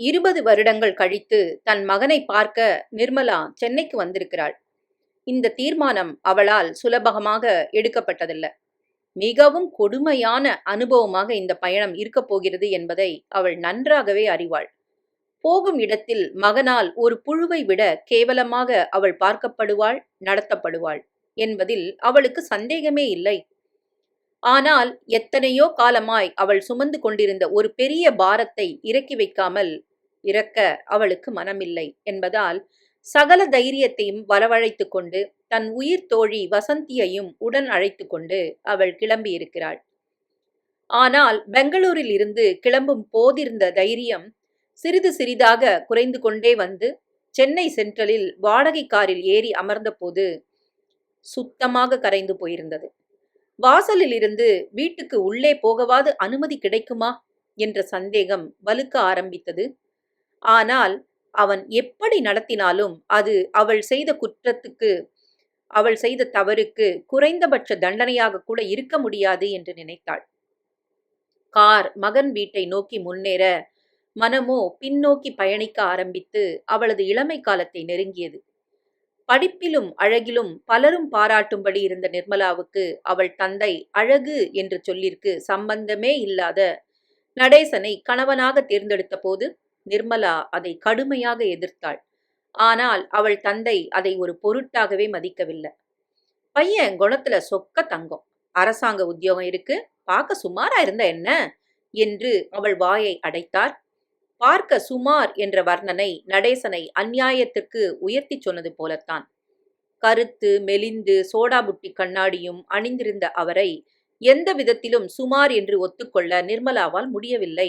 இருபது வருடங்கள் கழித்து தன் மகனை பார்க்க நிர்மலா சென்னைக்கு வந்திருக்கிறாள். இந்த தீர்மானம் அவளால் சுலபமாக எடுக்கப்பட்டதல்ல. மிகவும் கொடுமையான அனுபவமாக இந்த பயணம் இருக்கப் போகிறது என்பதை அவள் நன்றாகவே அறிவாள். போகும் இடத்தில் மகனால் ஒரு புழுவை விட கேவலமாக அவள் பார்க்கப்படுவாள் நடத்தப்படுவாள் என்பதில் அவளுக்கு சந்தேகமே இல்லை. ஆனால் எத்தனையோ காலமாய் அவள் சுமந்து கொண்டிருந்த ஒரு பெரிய பாரத்தை இறக்கி வைக்காமல் இறக்க அவளுக்கு மனமில்லை என்பதால் சகல தைரியத்தையும் வரவழைத்து கொண்டு தன் உயிர் தோழி வசந்தியையும் உடன் அழைத்து கொண்டு அவள் கிளம்பியிருக்கிறாள். ஆனால் பெங்களூரில் இருந்து கிளம்பும் போதிருந்த தைரியம் சிறிது சிறிதாக குறைந்து கொண்டே வந்து சென்னை சென்ட்ரலில் வாடகை காரில் ஏறி அமர்ந்தபோது சுத்தமாக கரைந்து போயிருந்தது. வாசலில் இருந்து வீட்டுக்கு உள்ளே போகவாது அனுமதி கிடைக்குமா? என்ற சந்தேகம் வலுக்க ஆரம்பித்தது. ஆனால் அவன் எப்படி நடத்தினாலும் அது அவள் செய்த குற்றத்துக்கு அவள் செய்த தவறுக்கு குறைந்தபட்ச தண்டனையாக கூட இருக்க முடியாது என்று நினைத்தாள். கார் மகன் வீட்டை நோக்கி முன்னேற மனமோ பின்னோக்கி பயணிக்க ஆரம்பித்து அவளது இளமை காலத்தை நெருங்கியது. படிப்பிலும் அழகிலும் பலரும் பாராட்டும்படி இருந்த நிர்மலாவுக்கு அவள் தந்தை அழகு என்று சொல்லிற்கு சம்பந்தமே இல்லாத நடேசனை கணவனாக தேர்ந்தெடுத்த போது நிர்மலா அதை கடுமையாக எதிர்த்தாள். ஆனால் அவள் தந்தை அதை ஒரு பொருட்டாகவே மதிக்கவில்லை. பையன் குணத்துல சொக்க தங்கம். அரசாங்க உத்தியோகம் இருக்கு. பார்க்க சுமாரா இருந்த என்ன? என்று அவள் வாயை அடைத்தார். பார்க்க சுமார் என்ற வர்ணனை நடேசனை அந்நியாயத்திற்கு உயர்த்தி சொன்னது போலத்தான். கருத்து மெலிந்து சோடா புட்டி கண்ணாடியும் அணிந்திருந்த அவரை எந்த விதத்திலும் சுமார் என்று ஒத்துக்கொள்ள நிர்மலாவால் முடியவில்லை.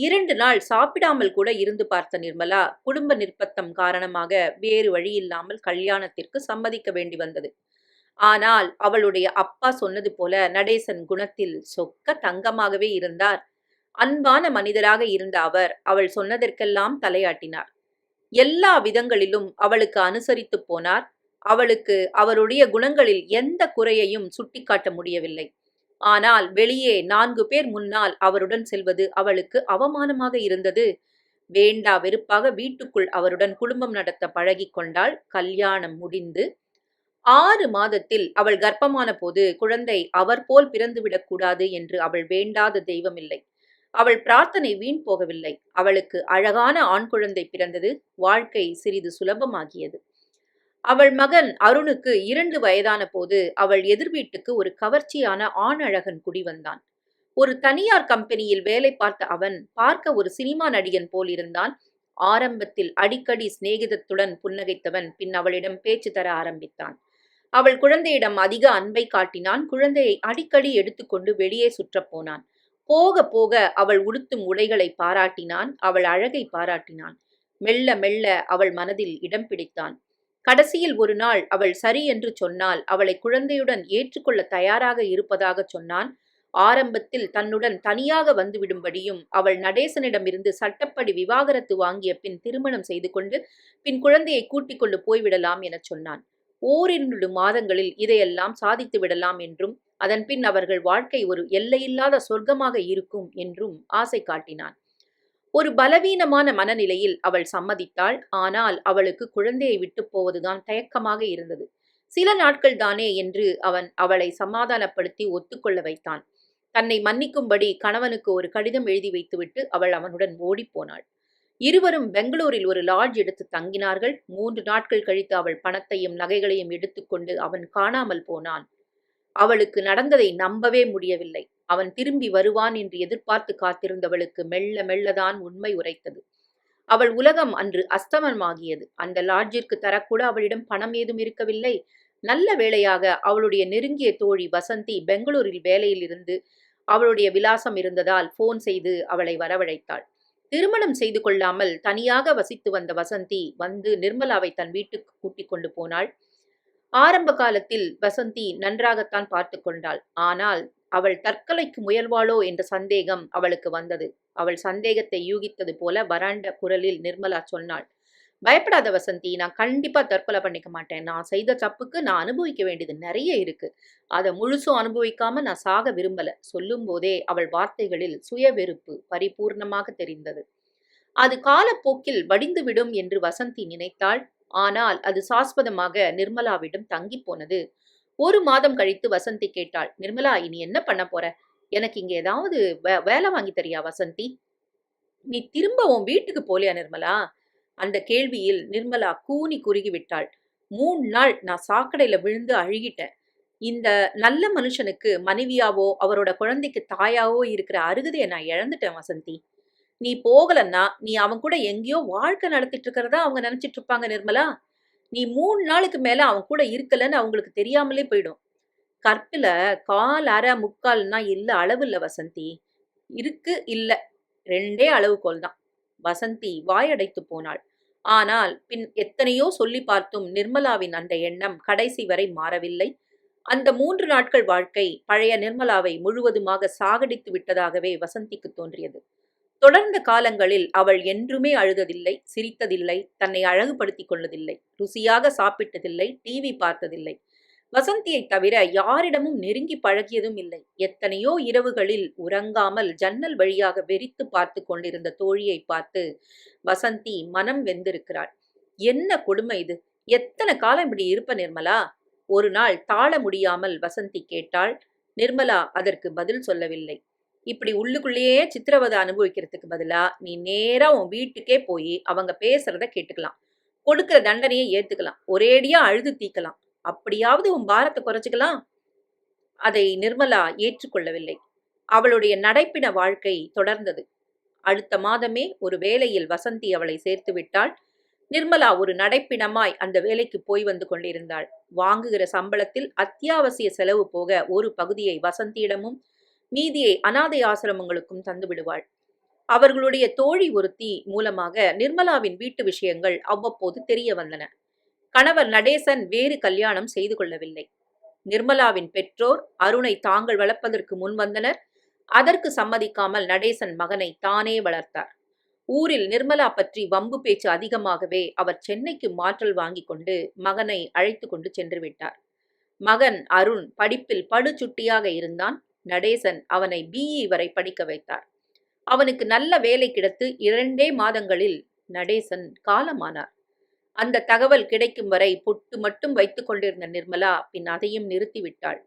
இரண்டு நாள் சாப்பிடாமல் கூட இருந்து பார்த்த நிர்மலா குடும்ப நிர்பத்தம் காரணமாக வேறு வழியில்லாமல் கல்யாணத்திற்கு சம்மதிக்க வேண்டி வந்தது. ஆனால் அவளுடைய அப்பா சொன்னது போல நடேசன் குணத்தில் சொக்க தங்கமாகவே இருந்தார். அன்பான மனிதராக இருந்த அவர் அவள் சொன்னதற்கெல்லாம் தலையாட்டினார். எல்லா விதங்களிலும் அவளுக்கு அனுசரித்து போனார். அவளுக்கு அவருடைய குணங்களில் எந்த குறையையும் சுட்டிக்காட்ட முடியவில்லை. ஆனால் வெளியே நான்கு பேர் முன்னால் அவருடன் செல்வது அவளுக்கு அவமானமாக இருந்தது. வேண்டா வெறுப்பாக வீட்டுக்குள் அவருடன் குடும்பம் நடத்த பழகி கொண்டாள். கல்யாணம் முடிந்து ஆறு மாதத்தில் அவள் கர்ப்பமான போது குழந்தை அவர் போல் பிறந்துவிடக் கூடாது என்று அவள் வேண்டாத தெய்வமில்லை. அவள் பிரார்த்தனை வீண் போகவில்லை. அவளுக்கு அழகான ஆண் குழந்தை பிறந்தது. வாழ்க்கை சிறிது சுலபமாகியது. அவள் மகன் அருணுக்கு இரண்டு வயதான போது அவள் எதிர் வீட்டுக்கு ஒரு கவர்ச்சியான ஆண் அழகன் குடிவந்தான் ஒரு தனியார் கம்பெனியில் வேலை பார்த்த அவன் பார்க்க ஒரு சினிமா நடிகன் போலிருந்தான் ஆரம்பத்தில் அடிக்கடி சிநேகிதத்துடன் புன்னகைத்தவன் பின் அவளிடம் பேச்சு தர ஆரம்பித்தான். அவள் குழந்தையிடம் அதிக அன்பை காட்டினான். குழந்தையை அடிக்கடி எடுத்துக்கொண்டு வெளியே சுற்றப் போனான். போக போக அவள் உடுத்தும் உடைகளை பாராட்டினான். அவள் அழகை பாராட்டினான். மெல்ல மெல்ல அவள் மனதில் இடம் பிடித்தான். கடைசியில் ஒரு நாள் அவள் சரி என்று சொன்னால் அவளை குழந்தையுடன் ஏற்றுக்கொள்ள தயாராக இருப்பதாக சொன்னான். ஆரம்பத்தில் தன்னுடன் தனியாக வந்துவிடும்படியும் அவள் நடேசனிடமிருந்து சட்டப்படி விவாகரத்து வாங்கிய பின் திருமணம் செய்து கொண்டு பின் குழந்தையை கூட்டிக் கொண்டு போய்விடலாம் என சொன்னான். ஓரிரண்டு மாதங்களில் இதையெல்லாம் சாதித்து விடலாம் என்றும் அதன்பின் அவர்கள் வாழ்க்கை ஒரு எல்லையில்லாத சொர்க்கமாக இருக்கும் என்றும் ஆசை காட்டினான். ஒரு பலவீனமான மனநிலையில் அவள் சம்மதித்தாள். ஆனால் அவளுக்கு குழந்தையை விட்டு போவதுதான் தயக்கமாக இருந்தது. சில நாட்கள் தானே என்று அவன் அவளை சமாதானப்படுத்தி ஒத்துக்கொள்ள வைத்தான். தன்னை மன்னிக்கும்படி கணவனுக்கு ஒரு கடிதம் எழுதி வைத்துவிட்டு அவள் அவனுடன் ஓடிப்போனாள் இருவரும் பெங்களூரில் ஒரு லாட்ஜ் எடுத்து தங்கினார்கள். மூன்று நாட்கள் கழித்து அவள் பணத்தையும் நகைகளையும் எடுத்துக்கொண்டு அவன் காணாமல் போனான். அவளுக்கு நடந்ததை நம்பவே முடியவில்லை. அவன் திரும்பி வருவான் என்று எதிர்பார்த்து காத்திருந்தவளுக்கு மெல்ல மெல்லதான் உண்மை உரைத்தது. அவள் உலகம் அன்று அஸ்தமனமாகியது. அந்த லாட்ஜிற்கு தரக்கூட அவளிடம் பணம் ஏதும் இருக்கவில்லை. நல்ல வேளையாக அவளுடைய நெருங்கிய தோழி வசந்தி பெங்களூரில் வேலையில் இருந்து அவளுடைய விலாசம் இருந்ததால் போன் செய்து அவளை வரவழைத்தாள். திருமணம் செய்து கொள்ளாமல் தனியாக வசித்து வந்த வசந்தி வந்து நிர்மலாவை தன் வீட்டுக்கு கூட்டிக் கொண்டு போனாள். ஆரம்ப காலத்தில் வசந்தி நன்றாகத்தான் பார்த்து கொண்டாள். ஆனால் அவள் தற்கொலைக்கு முயல்வாளோ என்ற சந்தேகம் அவளுக்கு வந்தது. அவள் சந்தேகத்தை யூகித்தது போல வறண்ட குரலில் நிர்மலா சொன்னாள் பயப்படாத வசந்தி நான் கண்டிப்பா தற்கொலை பண்ணிக்க மாட்டேன். நான் செய்த தப்புக்கு நான் அனுபவிக்க வேண்டியது நிறைய இருக்கு. அதை முழுசும் அனுபவிக்காம நான் சாக விரும்பல. சொல்லும் போதே அவள் வார்த்தைகளில் சுய வெறுப்பு பரிபூர்ணமாக தெரிந்தது. அது காலப்போக்கில் வடிந்துவிடும் என்று வசந்தி நினைத்தாள். ஆனால் அது சாஸ்வதமாக நிர்மலாவிடம் தங்கி போனது. ஒரு மாதம் கழித்து வசந்தி கேட்டாள். நிர்மலா இனி என்ன பண்ண போற? எனக்கு இங்க ஏதாவது வே- வேலை வாங்கி தரியா வசந்தி? நீ திரும்ப உன் வீட்டுக்கு போலியா நிர்மலா? அந்த கேள்வியில் நிர்மலா கூனி குறுகி விட்டாள். மூணு நாள் நான் சாக்கடையில விழுந்து அழுகிட்டேன். இந்த நல்ல மனுஷனுக்கு மனைவியாவோ அவரோட குழந்தைக்கு தாயாவோ இருக்கிற அருகதையை நான் இழந்துட்டேன் வசந்தி. நீ போகலன்னா நீ அவன் கூட எங்கேயோ வாழ்க்கை நடத்திட்டு இருக்கிறதா அவங்க நினைச்சிட்டு இருப்பாங்க நிர்மலா? நீ மூணு நாளுக்கு மேல அவன் கூட இருக்கலன்னு அவங்களுக்கு தெரியாமலே போயிடும். கற்பில கால் அரை முக்கால்னா இல்ல அளவு இல்ல வசந்தி. இருக்கு இல்ல. ரெண்டே அளவுகோல் தான். வசந்தி வாயடைத்து போனாள். ஆனால் பின் எத்தனையோ சொல்லி பார்த்தும் நிர்மலாவின் அந்த எண்ணம் கடைசி வரை மாறவில்லை. அந்த மூன்று நாட்கள் வாழ்க்கை பழைய நிர்மலாவை முழுவதுமாக சாகடித்து விட்டதாகவே வசந்திக்கு தோன்றியது. தொடர்ந்த காலங்களில் அவள் என்றுமே அழுததில்லை சிரித்ததில்லை தன்னை அழகுபடுத்திக் கொள்ளதில்லை ருசியாக சாப்பிட்டதில்லை டிவி பார்த்ததில்லை. வசந்தியை தவிர யாரிடமும் நெருங்கி பழகியதும் இல்லை. எத்தனையோ இரவுகளில் உறங்காமல் ஜன்னல் வழியாக வெறித்து பார்த்து கொண்டிருந்த தோழியை பார்த்து வசந்தி மனம் வெந்திருக்கிறாள். என்ன கொடுமை இது? எத்தனை காலம் இப்படி இருப்ப நிர்மலா? ஒரு நாள் தாழ முடியாமல் வசந்தி கேட்டாள். நிர்மலா அதற்கு பதில் சொல்லவில்லை. இப்படி உள்ளுக்குள்ளேயே சித்திரவதை அனுபவிக்கிறதுக்கு பதிலாக நீ நேராக உன் வீட்டுக்கே போய் அவங்க பேசுறத கேட்டுக்கலாம். கொடுக்குற தண்டனையை ஏற்றுக்கலாம் ஒரேடியாக அழுது தீக்கலாம். அப்படியாவது உன் பாரத்தை குறைச்சிக்கலாம். அதை நிர்மலா ஏற்றுக்கொள்ளவில்லை. அவளுடைய நடைப்பின வாழ்க்கை தொடர்ந்தது. அடுத்த மாதமே ஒரு வேலையில் வசந்தி அவளை சேர்த்து விட்டாள். நிர்மலா ஒரு நடைப்பிணமாய் அந்த வேலைக்கு போய் வந்து கொண்டிருந்தாள். வாங்குகிற சம்பளத்தில் அத்தியாவசிய செலவு போக ஒரு பகுதியை வசந்தியிடமும் மீதியை அனாதை ஆசிரமங்களுக்கும் தந்து விடுவாள். அவர்களுடைய தோழி ஒருத்தி மூலமாக நிர்மலாவின் வீட்டு விஷயங்கள் அவ்வப்போது தெரிய வந்தன. கணவர் நடேசன் வேறு கல்யாணம் செய்து கொள்ளவில்லை. நிர்மலாவின் பெற்றோர் அருணை தாங்கள் வளர்ப்பதற்கு முன் வந்தனர். அதற்கு சம்மதிக்காமல் நடேசன் மகனை தானே வளர்த்தார். ஊரில் நிர்மலா பற்றி வம்பு பேச்சு அதிகமாகவே அவர் சென்னைக்கு மாற்றல் வாங்கி கொண்டு மகனை அழைத்து கொண்டு சென்று விட்டார். மகன் அருண் படிப்பில் படுசுட்டியாக இருந்தான். நடேசன் அவனை பிஇ வரை படிக்க வைத்தார். அவனுக்கு நல்ல வேலை கிடைத்து இரண்டே மாதங்களில் நடேசன் காலமானார். அந்த தகவல் கிடைக்கும் வரை பொட்டு மட்டும் வைத்துக் கொண்டிருந்த நிர்மலா பின் அதையும் நிறுத்திவிட்டாள்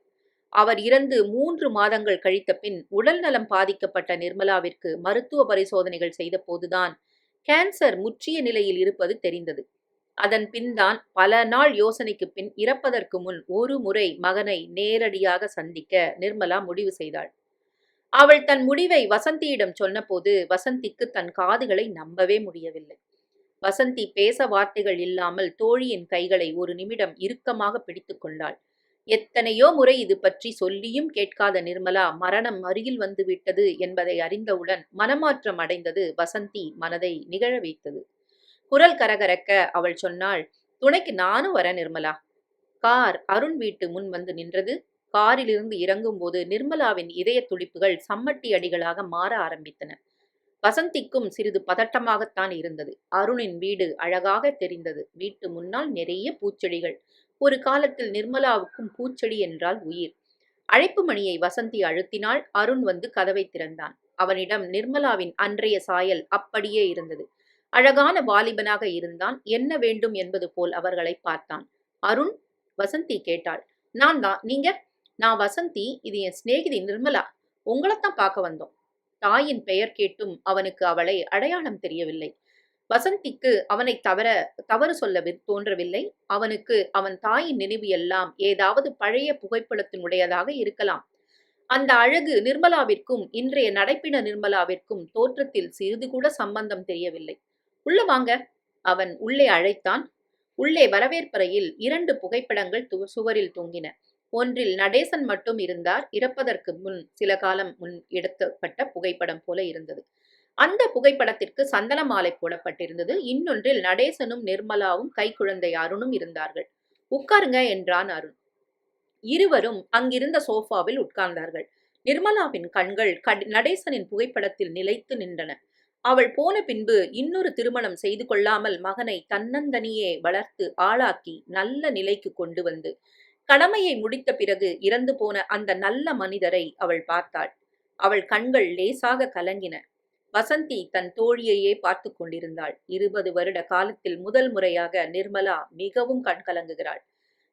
அவர் இறந்து மூன்று மாதங்கள் கழித்த பின் உடல் நலம் பாதிக்கப்பட்ட நிர்மலாவிற்கு மருத்துவ பரிசோதனைகள் செய்த போதுதான் கேன்சர் முற்றிய நிலையில் இருப்பது தெரிந்தது. அதன் பின்தான் பல நாள் யோசனைக்கு பின் இறப்பதற்கு முன் ஒரு முறை மகனை நேரடியாக சந்திக்க நிர்மலா முடிவு செய்தாள். அவள் தன் முடிவை வசந்தியிடம் சொன்னபோது வசந்திக்கு தன் காதுகளை நம்பவே முடியவில்லை. வசந்தி பேச வார்த்தைகள் இல்லாமல் தோழியின் கைகளை ஒரு நிமிடம் இறுக்கமாக பிடித்து கொண்டாள். எத்தனையோ முறை இது பற்றி சொல்லியும் கேட்காத நிர்மலா மரணம் அருகில் வந்து விட்டது என்பதை அறிந்தவுடன் மனமாற்றம் அடைந்தது வசந்தி மனதை நிகழ வைத்தது. குரல் கரகரக்க அவள் சொன்னாள் துணைக்கு நானும் வர நிர்மலா. கார் அருண் வீட்டு முன் வந்து நின்றது. காரிலிருந்து இறங்கும்போது நிர்மலாவின் இதய துடிப்புகள் சம்மட்டி அடிகளாக மாற ஆரம்பித்தன. வசந்திக்கும் சிறிது பதட்டமாகத்தான் இருந்தது. அருணின் வீடு அழகாக தெரிந்தது. வீட்டு முன்னால் நிறைய பூச்செடிகள். ஒரு காலத்தில் நிர்மலாவுக்கும் பூச்செடி என்றால் உயிர். அழைப்பு மணியை வசந்தி அழுத்தினால் அருண் வந்து கதவை திறந்தான். அவனிடம் நிர்மலாவின் அன்றைய சாயல் அப்படியே இருந்தது. அழகான வாலிபனாக இருந்தான். என்ன வேண்டும் என்பது போல் அவர்களை பார்த்தான். அருண் வசந்தி கேட்டாள். நான் தான். நீங்க? நான் வசந்தி. இது என் சிநேகிதி நிர்மலா. உங்களைத்தான் பார்க்க வந்தோம். தாயின் பெயர் கேட்டும் அவனுக்கு அவளை அடையாளம் தெரியவில்லை. வசந்திக்கு அவனை தவற தவறு சொல்ல வி- தோன்றவில்லை. அவனுக்கு அவன் தாயின் நினைவு எல்லாம் ஏதாவது பழைய புகைப்படத்தினுடையதாக இருக்கலாம். அந்த அழகு நிர்மலாவிற்கும் இன்றைய நடைப்பின நிர்மலாவிற்கும் தோற்றத்தில் சிறிது கூட சம்பந்தம் தெரியவில்லை. உள்ள வாங்க. அவன் உள்ளே அழைத்தான். உள்ளே வரவேற்பறையில் இரண்டு புகைப்படங்கள் து- சுவரில் தொங்கின. ஒன்றில் நடேசன் மட்டும் இருந்தார். இறப்பதற்கு முன் சில காலம் முன் எடுக்கப்பட்ட புகைப்படம் போல இருந்தது. அந்த புகைப்படத்திற்கு சந்தன மாலை போடப்பட்டிருந்தது. இன்னொன்றில் நடேசனும் நிர்மலாவும் கைக்குழந்தை அருணும் இருந்தார்கள். உட்காருங்க என்றான் அருண். இருவரும் அங்கிருந்த சோஃபாவில் உட்கார்ந்தார்கள். நிர்மலாவின் கண்கள் கட்- நடேசனின் புகைப்படத்தில் நிலைத்து நின்றன. அவள் போன பின்பு இன்னொரு திருமணம் செய்து கொள்ளாமல் மகனை தன்னந்தனியே வளர்த்து ஆளாக்கி நல்ல நிலைக்கு கொண்டு வந்து கடமையை முடித்த பிறகு இறந்து போன அந்த நல்ல மனிதரை அவள் பார்த்தாள். அவள் கண்கள் லேசாக கலங்கின. வசந்தி தன் தோழியையே பார்த்து கொண்டிருந்தாள். இருபது வருட காலத்தில் முதல் முறையாக நிர்மலா மிகவும் கண்கலங்குகிறாள்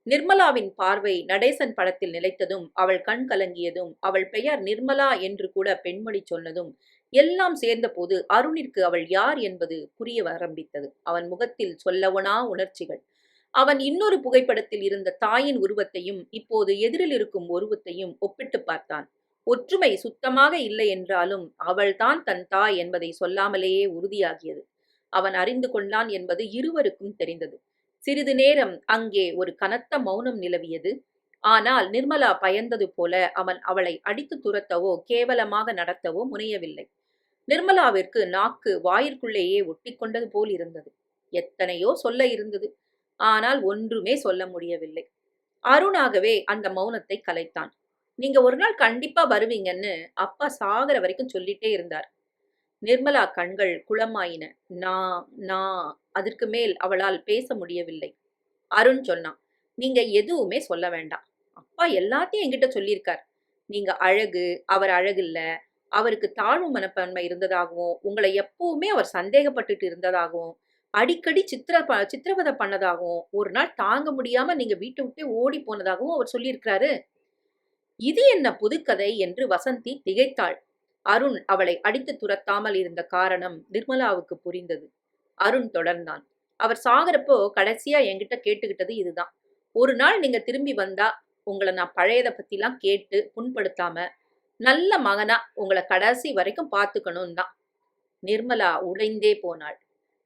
நிர்மலாவின் பார்வை நடேசன் படத்தில் நிலைத்ததும் அவள் கண் கலங்கியதும் அவள் பெயர் நிர்மலா என்று கூட பெண்மணி சொன்னதும் எல்லாம் சேர்ந்தபோது அருணிற்கு அவள் யார் என்பது புரிய ஆரம்பித்தது. அவன் முகத்தில் சொல்லவனா உணர்ச்சிகள். அவன் இன்னொரு புகைப்படத்தில் இருந்த தாயின் உருவத்தையும் இப்போது எதிரில் இருக்கும் உருவத்தையும் ஒப்பிட்டு பார்த்தான். ஒற்றுமை சுத்தமாக இல்லை என்றாலும் அவள்தான் தன் தாய் என்பதை சொல்லாமலேயே உறுதியாகியது. அவன் அறிந்து கொண்டான் என்பது இருவருக்கும் தெரிந்தது. சிறிது நேரம் அங்கே ஒரு கனத்த மௌனம் நிலவியது. ஆனால் நிர்மலா பயந்தது போல அவன் அவளை அடித்து துரத்தவோ கேவலமாக நடத்தவோ முனையவில்லை. நிர்மலாவிற்கு நாக்கு வாயிற்குள்ளேயே ஒட்டி கொண்டது போல் இருந்தது. எத்தனையோ சொல்ல இருந்தது. ஆனால் ஒன்றுமே சொல்ல முடியவில்லை. அருணாகவே அந்த மௌனத்தை கலைத்தான். நீங்க ஒரு நாள் கண்டிப்பா வருவீங்கன்னு அப்பா சாகர வரைக்கும் சொல்லிட்டே இருந்தார். நிர்மலா கண்கள் குளமாயின. நான் நான் அதற்கு மேல் அவளால் பேச முடியவில்லை. அருண் சொன்னான். நீங்க எதுவுமே சொல்ல வேண்டாம். அப்பா எல்லாத்தையும் என்கிட்ட சொல்லியிருக்கார். நீங்க அழகு அவர் அழகில்ல அவருக்கு தாழ்வு மனப்பான்மை இருந்ததாகவும் உங்களை எப்பவுமே அவர் சந்தேகப்பட்டுட்டு இருந்ததாகவும் அடிக்கடி சித்திர ப- சித்திரவதை பண்ணதாகவும் ஒரு நாள் தாங்க முடியாம நீங்க வீட்டை விட்டே ஓடி போனதாகவும் அவர் சொல்லியிருக்கிறாரு. இது என்ன புதுக்கதை என்று வசந்தி திகைத்தாள். அருண் அவளை அடித்து துரத்தாமல் இருந்த காரணம் நிர்மலாவுக்கு புரிந்தது. அருண் தொடர்ந்தான். அவர் சாகரப்போ கடைசியா என்கிட்ட கேட்டுக்கிட்டது இதுதான். ஒரு நாள் நீங்க திரும்பி வந்தா உங்களை நான் பழையதை பத்திலாம் கேட்டு புண்படுத்தாம நல்ல மகனா உங்களை கடைசி வரைக்கும் பார்த்துக்கணும் தான் நிர்மலா உடைந்தே போனாள்.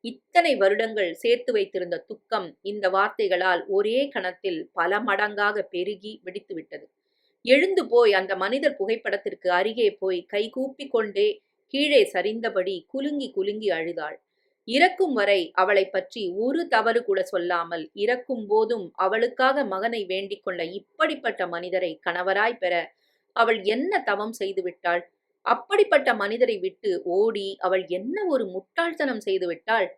இத்தனை வருடங்கள் சேர்த்து வைத்திருந்த துக்கம் இந்த வார்த்தைகளால் ஒரே கணத்தில் பல மடங்காக பெருகி வெடித்து விட்டது. எழுந்து போய் அந்த மனிதர் புகைப்படத்திற்கு அருகே போய் கைகூப்பி கொண்டே கீழே சரிந்தபடி குலுங்கி குலுங்கி அழுதாள். இறக்கும் வரை அவளை பற்றி ஒரு தவறு கூட சொல்லாமல் இறக்கும் போதும் அவளுக்காக மகனை வேண்டிக் கொண்ட இப்படிப்பட்ட மனிதரை கணவராய் பெற அவள் என்ன தவம் செய்து விட்டாள்? அப்படிப்பட்ட மனிதரை விட்டு ஓடி அவள் என்ன ஒரு முட்டாள்தனம் செய்து விட்டாள்?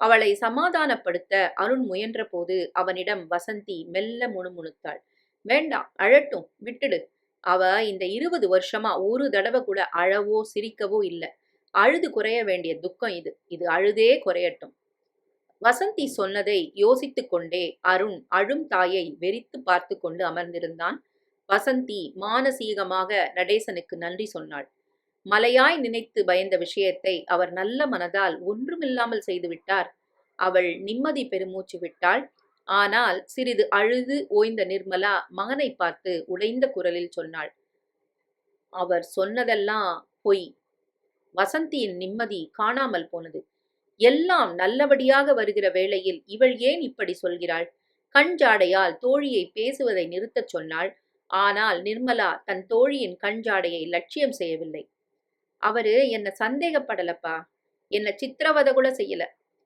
அவளை சமாதானப்படுத்த அருண் முயன்றபோது அவனிடம் வசந்தி மெல்ல முணுமுணுத்தாள். வேண்டாம் அழட்டும் விட்டுடு. அவ இந்த இருபது வருஷமா ஒரு தடவை கூட அழவோ சிரிக்கவோ இல்லை. அழுது குறைய வேண்டிய துக்கம் இது. இது அழுதே குறையட்டும். வசந்தி சொன்னதை யோசித்துக் கொண்டே அருண் அழும் தாயை வெறித்து பார்த்து கொண்டு அமர்ந்திருந்தான். வசந்தி மானசீகமாக நடேசனுக்கு நன்றி சொன்னாள். மலையாய் நினைத்து பயந்த விஷயத்தை அவர் நல்ல மனதால் ஒன்றுமில்லாமல் செய்துவிட்டார் அவள் நிம்மதி பெருமூச்சு விட்டாள். ஆனால் சிறிது அழுது ஓய்ந்த நிர்மலா மகனை பார்த்து உடைந்த குரலில் சொன்னாள். அவர் சொன்னதெல்லாம் பொய். வசந்தியின் நிம்மதி காணாமல் போனது. எல்லாம் நல்லபடியாக வருகிற வேளையில் இவள் ஏன் இப்படி சொல்கிறாள்? கண் ஜாடையால் தோழியை பேசுவதை நிறுத்தச் சொன்னாள். ஆனால் நிர்மலா தன் தோழியின் கண் ஜாடையை லட்சியம் செய்யவில்லை. அவரு என்ன சந்தேகப்படலப்பா? என்ன சித்திரவதை கூட செய்யல.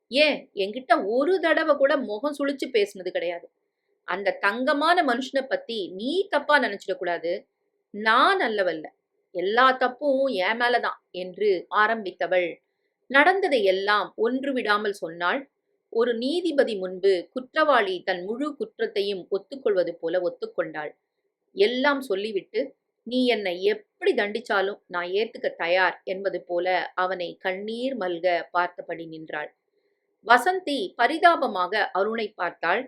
ஏன்? என்கிட்ட ஒரு தடவை கூட முகம் சுழிச்சு பேசுனது கிடையாது. அந்த தங்கமான மனுஷனை பத்தி நீ தப்பா நினைச்சிடக்கூடாது நான் நல்லவல்ல எல்லா தப்பும் என் மேலதான் என்று ஆரம்பித்தவள். நடந்ததை எல்லாம் ஒன்று விடாமல் சொன்னாள். ஒரு நீதிபதி முன்பு குற்றவாளி தன் முழு குற்றத்தையும் ஒத்துக்கொள்வது போல ஒத்துக்கொண்டாள். எல்லாம் சொல்லிவிட்டு நீ என்னை எப்படி தண்டிச்சாலும் நான் ஏத்துக்க தயார் என்பது போல அவனை கண்ணீர் மல்க பார்த்தபடி நின்றாள். வசந்தி பரிதாபமாக அருணை பார்த்தாள்.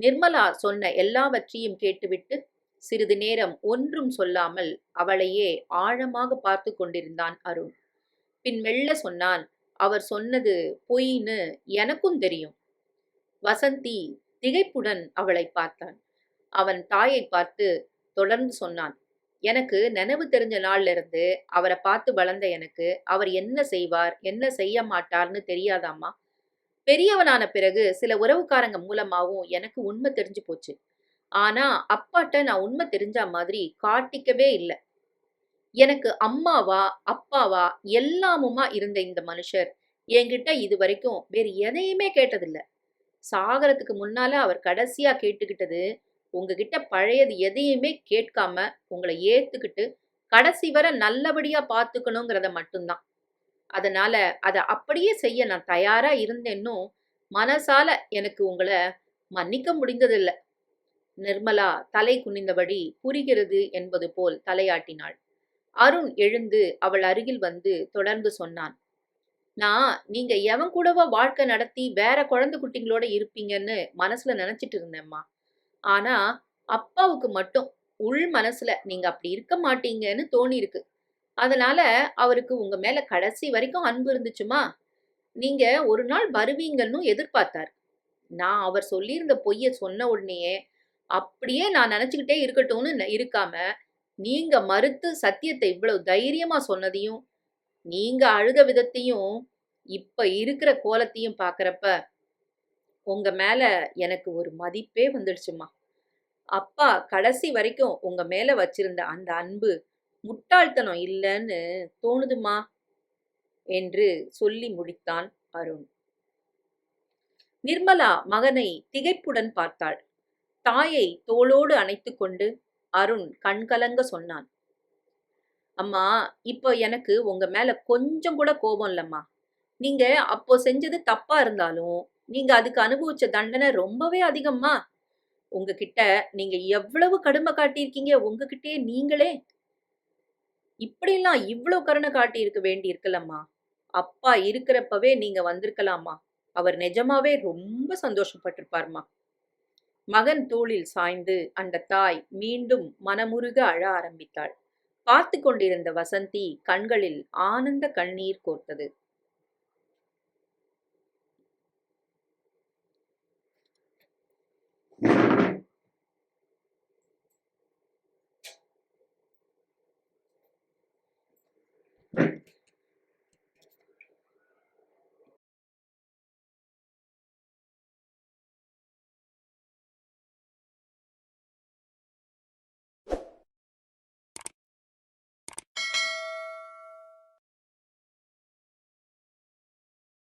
நிர்மலா சொன்ன எல்லாவற்றையும் கேட்டுவிட்டு சிறிது நேரம் ஒன்றும் சொல்லாமல் அவளையே ஆழமாக பார்த்து கொண்டிருந்தான் அருண். பின் மெல்ல சொன்னான் அவர் சொன்னது பொய்ன்னு எனக்கும் தெரியும் வசந்தி திகைப்புடன் அவளை பார்த்தான். அவன் தாயை பார்த்து தொடர்ந்து சொன்னான். எனக்கு நினைவு தெரிஞ்ச நாள்ல இருந்து அவரை பார்த்து வளர்ந்த எனக்கு அவர் என்ன செய்வார் என்ன செய்ய மாட்டார்னு தெரியாதாம்மா? பெரியவனான பிறகு சில உறவுக்காரங்க மூலமாகவும் எனக்கு உண்மை தெரிஞ்சு போச்சு. ஆனா அப்பாட்ட நான் உண்மை தெரிஞ்ச மாதிரி காட்டிக்கவே இல்லை. எனக்கு அம்மாவா அப்பாவா எல்லாமுமா இருந்த இந்த மனுஷர் என்கிட்ட இது வரைக்கும் வேறு எதையுமே கேட்டதில்லை. சாகரத்துக்கு முன்னால அவர் கடைசியா கேட்டுக்கிட்டது உங்ககிட்ட பழையது எதையுமே கேட்காம உங்களை ஏத்துக்கிட்டு கடைசி வரை நல்லபடியா பார்த்துக்கணுங்கிறத மட்டும்தான். அதனால அதை அப்படியே செய்ய நான் தயாரா இருந்தேன்னும் மனசால எனக்கு உங்களை மன்னிக்க முடிந்ததில்லை. நிர்மலா தலை குனிந்தபடி புரிகிறது என்பது போல் தலையாட்டினாள். அருண் எழுந்து அவள் அருகில் வந்து தொடர்ந்து சொன்னான் நான் நீங்க எவன் கூடவா வாழ்க்கை நடத்தி வேற குழந்தை குட்டிங்களோட இருப்பீங்கன்னு மனசுல நினைச்சிட்டு இருந்தேம்மா. ஆனா அப்பாவுக்கு மட்டும் உள் மனசுல நீங்க அப்படி இருக்க மாட்டீங்கன்னு தோணி இருக்கு அதனால அவருக்கு உங்க மேல கடைசி வரைக்கும் அன்பு இருந்துச்சுமா? நீங்க ஒரு நாள் வருவீங்கன்னு எதிர்பார்த்தார். நான் அவர் சொல்லியிருந்த பொய்ய சொன்ன உடனேயே அப்படியே நான் நினைச்சுக்கிட்டே இருக்கட்டும்னு இருக்காம நீங்க மறுத்து சத்தியத்தை இவ்வளவு தைரியமா சொன்னதையும் நீங்க அழுத விதத்தையும் இப்ப இருக்கிற கோலத்தையும் பாக்குறப்ப உங்க மேல எனக்கு ஒரு மதிப்பே வந்துடுச்சுமா அப்பா கடைசி வரைக்கும் உங்க மேல வச்சிருந்த அந்த அன்பு முட்டாள்தனம் இல்லைன்னு தோணுதுமா என்று சொல்லி முடித்தான் அருண். நிர்மலா மகனை திகைப்புடன் பார்த்தாள். தாயை தோளோடு அணைத்துக்கொண்டு அருண் கண்கலங்க சொன்னான். அம்மா இப்போ எனக்கு உங்க மேல கொஞ்சம் கூட கோபம் இல்லம்மா. நீங்க அப்போ செஞ்சது தப்பா இருந்தாலும் நீங்க அதுக்கு அனுபவிச்ச தண்டனை ரொம்பவே அதிகம்மா. உங்ககிட்ட நீங்க எவ்வளவு கடுமை காட்டியிருக்கீங்க உங்ககிட்டயே நீங்களே. இப்படிலாம் இவ்வளவு கருணை காட்டி இருக்க வேண்டி இருக்கலம்மா அப்பா இருக்கிறப்பவே நீங்க வந்திருக்கலாமா அவர் நிஜமாவே ரொம்ப சந்தோஷப்பட்டிருப்பார்மா மகன் தோளில் சாய்ந்து அந்த தாய் மீண்டும் மனமுருக அழ ஆரம்பித்தாள். பார்த்து கொண்டிருந்த வசந்தி கண்களில் ஆனந்த கண்ணீர் கோர்த்தது.